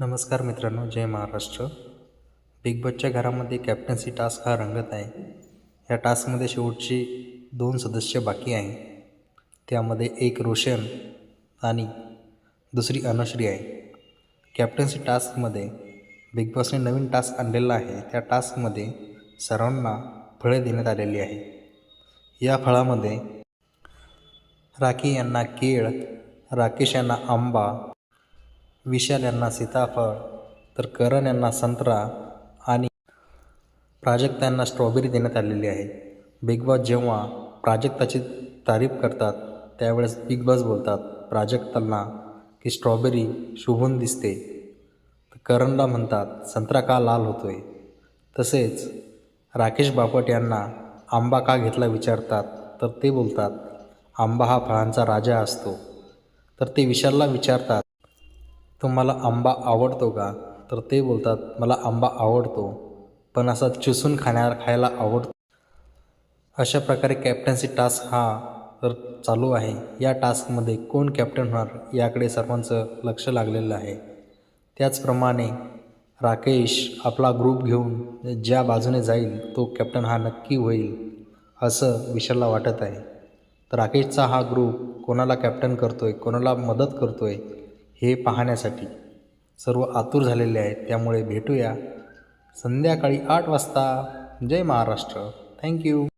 नमस्कार मित्रांनो जय महाराष्ट्र. बिग बॉसच्या घरामध्ये कॅप्टन्सी टास्क हा रंगत आहे. या टास्कमध्ये शेवटची दोन सदस्य बाकी आहे. त्यामध्ये एक रोशन आणि दुसरी अनुश्री आहे. कॅप्टन्सी टास्कमध्ये बिग बॉसने नवीन टास्क आणलेला आहे. त्या टास्कमध्ये सर्वांना फळे देण्यात आलेली आहे. या फळामध्ये राखी यांना केळ राकेश यांना आंबा विशाल यांना सीताफळ तर करण यांना संत्रा आणि प्राजक्ता यांना स्ट्रॉबेरी देण्यात आलेली आहे. बिग बॉस जेव्हा प्राजक्ताची तारीफ करतात त्यावेळेस बिग बॉस बोलतात प्राजक्तांना की स्ट्रॉबेरी शुभून दिसते. तर करणला म्हणतात संत्रा का लाल होतोय? तसेच राकेश बापट यांना आंबा का घेतला विचारतात तर ते बोलतात आंबा हा फळांचा राजा असतो. तर ते विशालला विचारतात तुम्हाला आंबा आवडतो का? तर ते बोलतात मला आंबा आवडतो पण असा चुसून खाण्यावर खायला आवडतो. अशा प्रकारे कॅप्टन्सी टास्क हा तर चालू आहे. या टास्कमध्ये कोण कॅप्टन होणार याकडे सर्वांचं लक्ष लागलेलं आहे. त्याचप्रमाणे राकेश आपला ग्रुप घेऊन ज्या बाजूने जाईल तो कॅप्टन हा नक्की होईल असं विशालला वाटत आहे. तर राकेशचा हा ग्रुप कोणाला कॅप्टन करतो आहे कोणाला मदत करतो आहे हे पाहण्यासाठी सर्व आतुर झालेले आहेत. त्यामुळे भेटूया संध्याकाळी आठ वाजता. जय महाराष्ट्र. थँक्यू